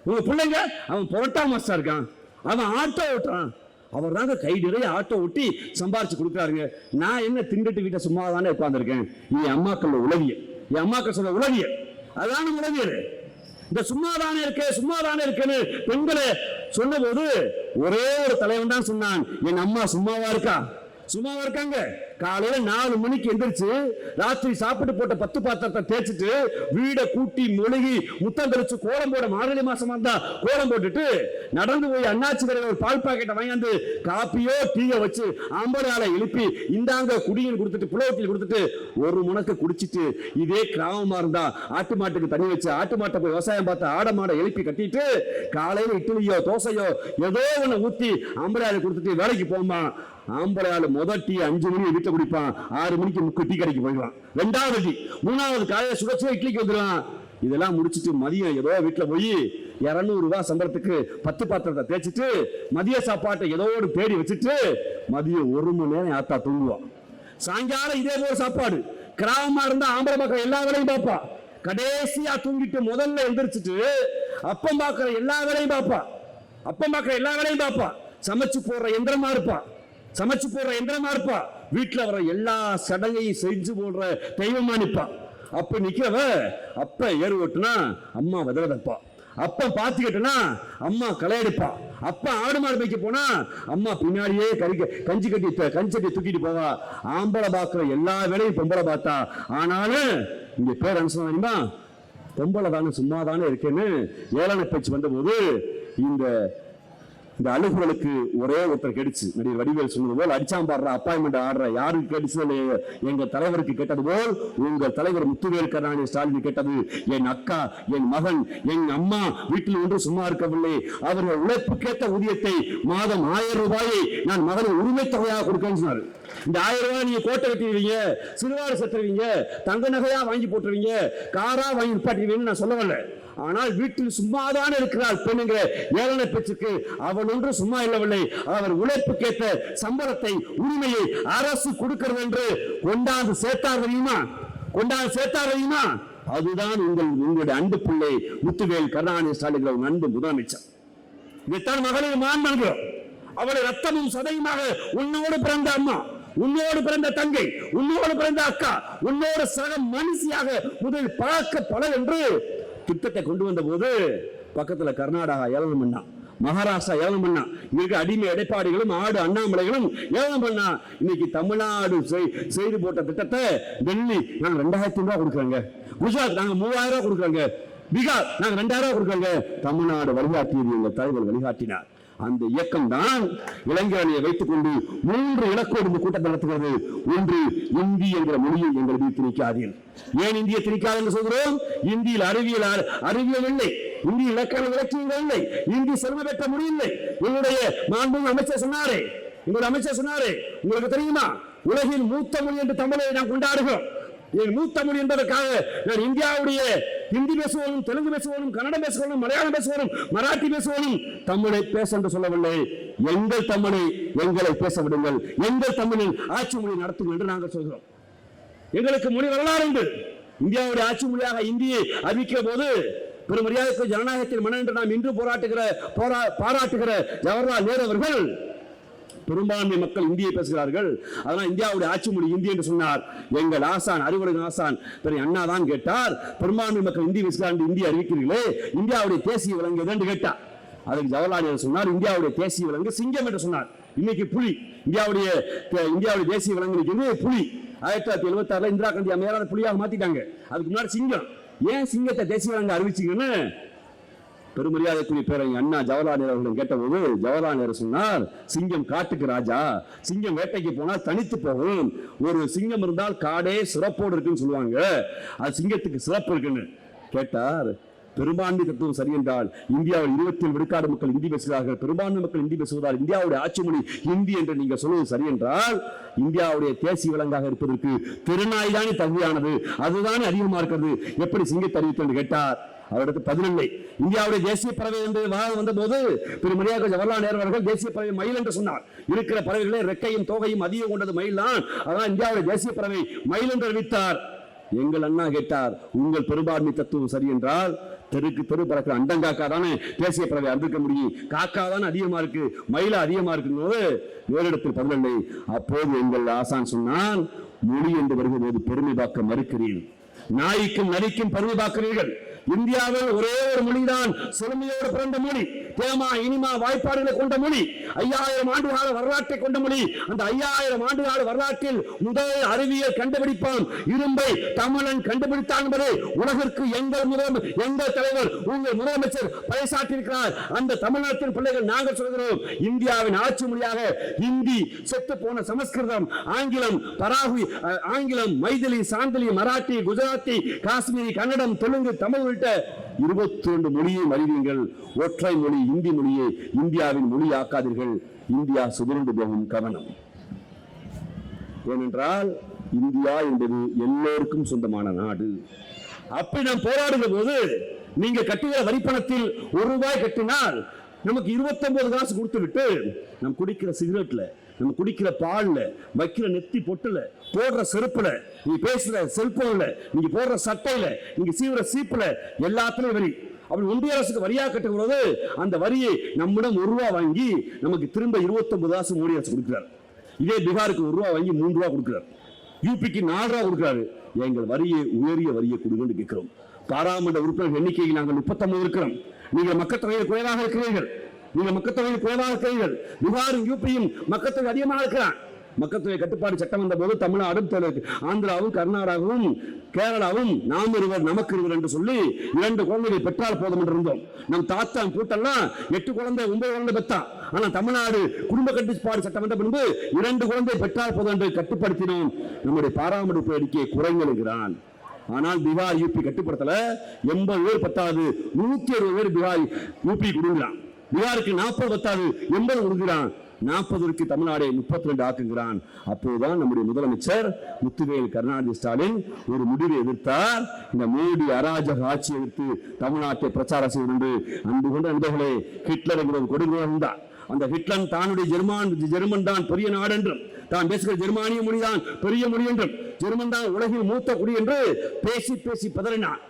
உங்க பிள்ளைங்க அவன் புரோட்டா மாஸ்டரா இருக்கான். அவன் ஆட்டோ ஓட்டுறான். அவர் தாங்க கை நிறைய ஆட்டோ ஓட்டி சம்பாரிச்சு கொடுக்குறாருங்க. நான் என்ன திண்டுட்டு வீட்டை சும்மா தானே உட்காந்துருக்கேன் நீ அம்மாக்கள் உளவியல் என் அம்மாக்கள் சொன்ன உளவியல் அதான உளவியல் இந்த சும்மாதானே இருக்கே சும்மாதானே இருக்கேன்னு பெண்களை சொன்னபோது ஒரே ஒரு தலைவன் தான் சொன்னான். என் அம்மா சும்மாவா இருக்கா? சும்மாவா இருக்காங்க. காலையில நாலு மணிக்கு எந்திரிச்சு ராத்திரி சாப்பிட்டு போட்ட பத்து பாத்திரத்தை தேய்ச்சிட்டு வீடை கூட்டி மொழுகி முத்தம் தெளிச்சு கோலம் போட மார்கழி மாசமா இருந்தா கோலம் போட்டுட்டு நடந்து போய் அண்ணாச்சி கடையில் ஒரு பால் பாக்கெட்டை வாங்கியாந்து காப்பியோ டீயோ வச்சு அம்பரால எழுப்பி இந்தாங்க குடியில் கொடுத்துட்டு புலவத்தில் கொடுத்துட்டு ஒரு முனக்க குடிச்சிட்டு இதே கிராமமா இருந்தா ஆட்டு மாட்டுக்கு தண்ணி வச்சு ஆட்டு மாட்டை போய் விவசாயம் பார்த்து ஆட மாடை எழுப்பி கட்டிட்டு காலையில இட்லியோ தோசையோ ஏதோ ஒண்ணு ஊத்தி ஆம்பளையால கொடுத்துட்டு வேலைக்கு போமா ஆம்பளையால முதல் டீ அஞ்சு மணி வீட்டை குடிப்பான். ஆறு மணிக்கு முக்கு டீ கடைக்கு போயிடுவான். ரெண்டாவது டீ. மூணாவது காலையில சுடச்சுட இட்லிக்கு வந்துடுவான். இதெல்லாம் முடிச்சிட்டு மதியம் ஏதோ வீட்டுல போய் இரநூறுவா சம்பளத்துக்கு பத்து பாத்திரத்தை தேய்ச்சிட்டு மதிய சாப்பாட்டை ஏதோ ஒரு பேடி வச்சுட்டு மதியம் ஒரு மணி நேரம் யாத்தா தூங்குவான். சாயங்காலம் இதே போல சாப்பாடு. கிராமமா இருந்தா ஆம்பளை மக்கள் எல்லா வேலையும் பார்ப்பா. கடைசியா தூங்கிட்டு முதல்ல எந்திரிச்சிட்டு அப்பம் பார்க்கிற எல்லா வேலையும் பார்ப்பா. அப்பம் பார்க்கிற எல்லா வேலையும் பார்ப்பா. சமைச்சு போடுற எந்திரமா இருப்பா. சமைச்சு போடுற எந்திரமா இருப்பா. வீட்டுல வர எல்லா சடங்கையும் செஞ்சு போடுற தெய்வமா நிற்பா அப்ப நிக்கிறவ அப்ப ஏறு ஓட்டுனா அம்மா வித விதப்பா அப்ப பாத்துக்கிட்டனா அம்மா களை எடுப்பா அப்பா ஆடு மாடு மேய்க்க போனா அம்மா பின்னாடியே கறிக்க கஞ்சி கட்டி த- கஞ்சி கட்டி தூக்கிட்டு போவா. ஆம்பளை பாக்குற எல்லா வேலையும் பொம்பளை பார்த்தா. ஆனாலும் இங்க பேர் என்ன சொன்னா தெரியுமா? பொம்பளை தானே சும்மா தானே இருக்கேன்னு ஏளன பேச்சு வந்தபோது இந்த இந்த அழுகுறலுக்கு ஒரே ஒருத்தர் கெடுச்சு நடிகர் வடிவேல் சொன்னது போல் அடிச்சாம் பாடுற அப்பாயின்மெண்ட் ஆடுற யாருக்கு கெடுச்சு எங்க தலைவருக்கு கேட்டது போல் உங்கள் தலைவர் முத்துவேல் கருணாநிதி ஸ்டாலின் கேட்டது என் அக்கா என் மகன் என் அம்மா வீட்டில் ஒன்று சும்மா இருக்கவில்லை. அவர்கள் உழைப்புக்கேற்ற ஊதியத்தை மாதம் ஆயிரம் ரூபாயை நான் மகன் உரிமை தொகையாக கொடுக்கேன்னு சொன்னாரு. இந்த ஆயிரம் ரூபாய் நீங்க கோட்டை கட்டிடுவீங்க சிறுவாறு செத்துருவீங்க தங்க நகையா வாங்கி போட்டுருவீங்க காரா வாங்கி நிப்பாட்டுவீங்கன்னு நான் சொல்ல வரல ஆனால் வீட்டில் சும்மாதான் இருக்கிறாள் பெண்ணுங்கிற ஏளன பேச்சுக்கு அவன் ஒன்று சும்மா இல்லவில்லை. அவர் உழைப்புக்கேற்ற சம்பளத்தை உரிமையை அரசு கொடுக்கிறது என்று கொண்டாந்து சேர்த்தார் தெரியுமா? கொண்டாந்து சேர்த்தார் தெரியுமா? அதுதான் உங்கள் உங்களுடைய அன்பு பிள்ளை முத்துவேல் கருணாநிதி ஸ்டாலின் உங்க அன்பு முதலமைச்சர். இதைத்தான் மகளிர் மான் என்கிறோம் அவளை ரத்தமும் சதையுமாக உன்னோடு பிறந்த அம்மா உன்னோடு பிறந்த தங்கை உன்னோடு பிறந்த அக்கா உன்னோடு சக மனுஷியாக முதல் பழக்க பழல் என்று திட்டத்தை கொண்டு வந்த போது பக்கத்தில் கர்நாடகா ஏளனம் பண்ணா மகாராஷ்டிரா ஏளனம் பண்ணா இருக்க அடிமை எடைப்பாடிகளும் ஆடு அண்ணாமலைகளும் ஏளனம் பண்ணா. இன்னைக்கு தமிழ்நாடு செய்து போட்ட திட்டத்தை டெல்லி நாங்கள் ரெண்டாயிரத்தி ரூபா கொடுக்குறாங்க. குஜராத் நாங்கள் மூவாயிரம் ரூபா கொடுக்குறாங்க. பீகார் நாங்கள் ரெண்டாயிரம் ரூபா கொடுக்குறாங்க. தமிழ்நாடு வழிகாட்டியது எங்கள் தலைவர் வழிகாட்டினார். அந்த இயக்கம் தான் இளைஞரணியை வைத்துக் கொண்டு மூன்று இலக்கோடு இந்த கூட்டம் நடத்துகிறது. ஒன்று இந்தி என்கிற மொழியை எங்கள் மீது திணிக்காதீர்கள் ஏன் இந்திய திணிக்காது என்று சொல்கிறோம்? இந்தியில் அறிவியல் அறிவியல் இல்லை. இந்திய இலக்கண இலக்கியங்கள் இல்லை. இந்தி சிரம பெற்ற மொழி இல்லை. எங்களுடைய மாண்பு அமைச்சர் சொன்னாரே. எங்களுடைய அமைச்சர் சொன்னாரே. உங்களுக்கு தெரியுமா? உலகின் மூத்த மொழி என்று தமிழை நாம் கொண்டாடுகிறோம். என் மூத்த மொழி என்பதற்காக நான் இந்தியாவுடைய ஹிந்தி பேசுவோனும் தெலுங்கு பேசுவோனும் கன்னடம் பேசுவோனும் மலையாளம் பேசுவோனும் மராட்டி பேசுவோனும் தமிழை பேச என்று சொல்லவில்லை. எங்கள் தமிழை எங்களை பேச விடுங்கள். எங்கள் தமிழில் ஆட்சி மொழி நடத்துங்கள் என்று நாங்கள் சொல்கிறோம். எங்களுக்கு மொழி வரலாறு உண்டு. இந்தியாவுடைய ஆட்சி மொழியாக இந்தியை அறிவிக்கிற போது பெருமரியாதைக்கு ஜனநாயகத்தின் மன என்று நாம் இன்று போராட்டுகிற போரா பாராட்டுகிற ஜவஹர்லால் நேரு அவர்கள் பெரும்பான்மை மக்கள் இந்தியை பேசுகிறார்கள். அதனால் இந்தியாவுடைய ஆட்சி மொழி இந்தி என்று சொன்னார். எங்கள் ஆசான் அறிவுரை ஆசான். பெரிய அண்ணா தான் கேட்டார். பெரும்பான்மை மக்கள் இந்தி பேசுகிறார் என்று இந்திய அறிவிக்கிறீர்களே. இந்தியாவுடைய தேசிய விலங்கு என்று கேட்டார். அதுக்கு ஜவஹர்லால் நேரு சொன்னார் இந்தியாவுடைய தேசிய விலங்கு சிங்கம் என்று சொன்னார். இன்னைக்கு புலி. இந்தியாவுடைய இந்தியாவுடைய தேசிய விலங்கு புலி. ஆயிரத்தி தொள்ளாயிரத்தி எழுபத்தி ஆறுல இந்திரா காந்தி அம்மையார் புலியாக மாத்திட்டாங்க. அதுக்கு முன்னாடி சிங்கம். ஏன் சிங்கத்தை தேசிய விலங்கு அறிவிச்சீங்கன்னு? பெருமரியாதைக்குரிய பேரை அண்ணா ஜவஹர்லால் நேரு அவர்களிடம் கேட்டபோது ஜவஹர்லால் நேரு சொன்னார் சிங்கம் காட்டுக்கு ராஜா சிங்கம் வேட்டைக்கு போனால் தனித்து போகும். ஒரு சிங்கம் இருந்தால் காடே சிறப்போடு இருக்குன்னு சொல்லுவாங்க. அது சிங்கத்துக்கு சிறப்பு இருக்குன்னு. கேட்டார் பெரும்பான்மை தத்துவம் சரி என்றால் இந்தியாவில் இருபத்தி ஏழு விழுக்காடு மக்கள் இந்தி பேசுகிறார்கள். பெரும்பான்மை மக்கள் இந்தி பேசுவதால் இந்தியாவுடைய ஆட்சி மொழி இந்தி என்று நீங்கள் சொல்வது சரி என்றால் இந்தியாவுடைய தேசிய விலங்காக இருப்பதற்கு திருநாய் தானே தகுதியானது. அதுதானே அதிகமா இருக்கிறது. எப்படி சிங்கத்தை அறிவித்து என்று கேட்டார். அவரிடத்து பதிலில்லை. இந்தியாவுடைய தேசிய பறவை என்று வாதம் வந்தபோது பெருமரியாதை ஜவஹர்லால் நேரு அவர்கள் தேசிய பறவை மயில் என்று சொன்னார். இருக்கிற பறவைகளே ரெக்கையும் தோகையும் அதிகம் கொண்டது மயில் தான். அதான் இந்தியாவுடைய தேசிய பறவை மயில் என்று அறிவித்தார். எங்கள் அண்ணா கேட்டார் உங்கள் பெரும்பான்மை தத்துவம் சரி என்றால் தெருக்கு தெரு பறக்கிற அண்டங்காக்கா தானே தேசிய பறவை அறிவிக்க முடியும்? காக்கா தானே அதிகமா இருக்கு மயிலா அதிகமா இருக்கும்போது வேறிடத்தில் பதிலில்லை. அப்போது எங்கள் ஆசான் சொன்னான் மொழி என்று வரும்போது பெருமை பார்க்க மறுக்கிறீர்கள். நாய்க்கும் நரிக்கும் பெருமை பார்க்கிறீர்கள். இந்தியாவில் ஒரே ஒரு மொழிதான். செழுமையோடு பிறந்த மொழி. தேமா இனிமா வாய்ப்பாடுகளை கொண்ட மொழி. ஐயாயிரம் ஆண்டு கால வரலாற்றை கொண்ட மொழி. அந்த ஐயாயிரம் ஆண்டு கால வரலாற்றில் முதல் அறிவியல் கண்டுபிடிப்பான் இரும்பை தமிழன் கண்டுபிடித்தான் என்பதை உலகிற்கு எங்கள் முதல் எங்கள் தலைவர் உங்கள் முதலமைச்சர் பறைசாற்றியிருக்கிறார். அந்த தமிழ்நாட்டின் பிள்ளைகள் நாங்கள் சொல்கிறோம் இந்தியாவின் ஆட்சி மொழியாக ஹிந்தி செத்து போன சமஸ்கிருதம் ஆங்கிலம் பராகுவி ஆங்கிலம் மைதிலி சாந்தலி மராட்டி குஜராத்தி காஷ்மீரி கன்னடம் தெலுங்கு தமிழ் உள்ளிட்ட இருபத்தி ரெண்டு மொழியை அறிவீங்கள் ஒற்றை மொழி இந்தி மொழியை இந்தியாவின் மொழி ஆக்காதீர்கள். இந்தியா சுதந்திர போகும் கவனம். ஏனென்றால் இந்தியா என்பது எல்லோருக்கும் சொந்தமான நாடு. அப்படி நாம் போராடுகிற போது நீங்க கட்டுகிற வரிப்பணத்தில் ஒரு ரூபாய் கட்டினால் நமக்கு 29 காசு கொடுத்து விட்டு நம் குடிக்கிற சிகரெட்ல நம்ம குடிக்கிற பால்ல வைக்கிற நெத்தி பொட்டுல போடுற செருப்புல நீ பேசுற செல்போன்ல நீங்க போடுற சட்டையில நீங்க சீவுற சீப்புல எல்லாத்துலயும் வரி. அப்படி ஒன்றிய அரசுக்கு வரியா கட்டுகிறது அந்த வரியை நம்மிடம் ஒரு ரூபா வாங்கி நமக்கு திரும்ப 29 காசு மோடி அரசு கொடுக்கிறார். இதே பீகாருக்கு ஒரு ரூபா வாங்கி மூன்று ரூபா கொடுக்கிறார். யூபிக்கு நாலு ரூபா கொடுக்கிறாரு. எங்கள் வரியை உயரிய வரியை கொடுங்கன்னு கேட்கிறோம். பாராளுமன்ற உறுப்பினர் எண்ணிக்கையில் நாங்கள் முப்பத்தொன்பது இருக்கிறோம். நீங்கள் மக்கத்தொகையில் குறைவாக இருக்கிறீர்கள். நீங்கள் மக்கத்தொகையில் குறைவாக இருக்கிறீர்கள் பீகாரும் யூபியும் மக்கத்தொகை அதிகமாக இருக்கிறான். மக்கத்தொகை கட்டுப்பாடு சட்டம் வந்த போது தமிழ்நாடும் ஆந்திராவும் கர்நாடகாவும் கேரளாவும் நாம் இருவர் நமக்கு இருவர் என்று சொல்லி இரண்டு குழந்தைகளை பெற்றால் போதும் என்று இருந்தோம். நம் தாத்தா கூட்டெல்லாம் எட்டு குழந்தை ஒன்பது குழந்தை பெற்றா. ஆனா தமிழ்நாடு குடும்ப கட்டுப்பாடு சட்டம் வந்த பின்பு இரண்டு குழந்தை பெற்றால் போதும் என்று கட்டுப்படுத்தினோம். நம்முடைய பாராமரிப்பு அறிக்கையை குறைந்திருக்கிறான் ஆனால் பீகார் யூபி கட்டுப்படுத்தல. எண்பது பேர் பத்தாது நூத்தி அறுபது பேர் பீகார் யூபி கொடுங்கிறான். பீகாருக்கு நாற்பது பத்தாது எண்பது கொடுக்கிறான். நாற்பதுக்கு தமிழ்நாடை முப்பத்தி ரெண்டு ஆக்குகிறான். அப்போதுதான் நம்முடைய முதலமைச்சர் முத்துவேல் கருணாநிதி ஸ்டாலின் ஒரு முடிவை எதிர்த்தார். இந்த மோடி அராஜக ஆட்சி எதிர்த்து தமிழ்நாட்டை பிரச்சாரம் செய்வது என்று அன்பு கொண்ட நண்பர்களே ஹிட்லர் என்கிற ஒரு இருந்தார். அந்த ஹிட்லன் தானுடைய ஜெர்மான் ஜெர்மன் தான் பெரிய நாடு என்றும் தான் பேசுகிற ஜெர்மானிய மொழிதான் பெரிய மொழி என்றும். ஜெர்மன் தான் உலகில் மூத்த குடி என்று பேசி பேசி பதறினான்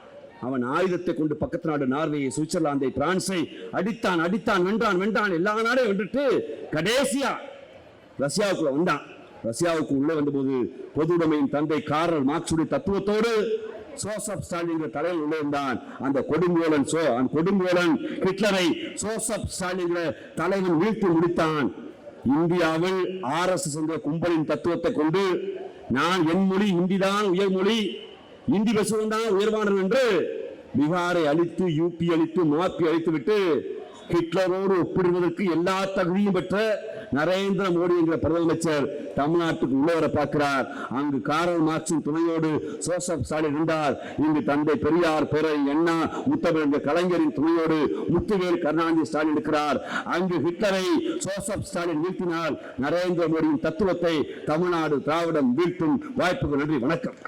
அவன் ஆயுதத்தை கொண்டு பக்கத்து நாடு நார்வேயை சுவிட்சர்லாந்தை பிரான்ஸை அடித்தான் அடித்தான் வென்றான் வென்றான். எல்லா நாடையும் வென்றுட்டு கடைசியா ரஷ்யாவுக்குள்ள வந்தான். ரஷ்யாவுக்கு உள்ளே வந்தபோது பொதுவுடைமையின் தந்தை காரல் மார்க்சுடைய தத்துவத்தோடு சோசப் ஸ்டாலின் தலையில் உள்ளே இருந்தான். அந்த கொடுங்கோலன் சோ அந்த கொடுங்கோலன் ஹிட்லரை சோசப் ஸ்டாலின் தலைவன் வீழ்த்தி முடித்தான். இந்தியாவில் ஆர் எஸ் என்ற கும்பலின் தத்துவத்தை கொண்டு நான் என் மொழி இந்திதான் உயர்மொழி இந்தி பேசுவன் தான் உயர்வானது என்று பீகாரை அழித்து யூபி அழித்து மாப்பி அழித்து விட்டு ஹிட்லரோடு ஒப்பிடுவதற்கு எல்லா தகுதியும் பெற்ற நரேந்திர மோடி என்கிற பிரதமர் தமிழ்நாட்டுக்கு உள்ள வர பார்க்கிறார். அங்கு காரல் மார்க்சின் துணையோடு சோசப் ஸ்டாலின் இருந்தார். இங்கு தந்தை பெரியார் பிறை அண்ணா முத்தமிழ் கலைஞரின் துணையோடு முத்துவேல் கருணாநிதி ஸ்டாலின் இருக்கிறார். அங்கு ஹிட்லரை சோசப் ஸ்டாலின் வீழ்த்தினால் நரேந்திர மோடியின் தத்துவத்தை தமிழ்நாடு திராவிடம் வீழ்த்தும் வாய்ப்புக்கு நன்றி வணக்கம்.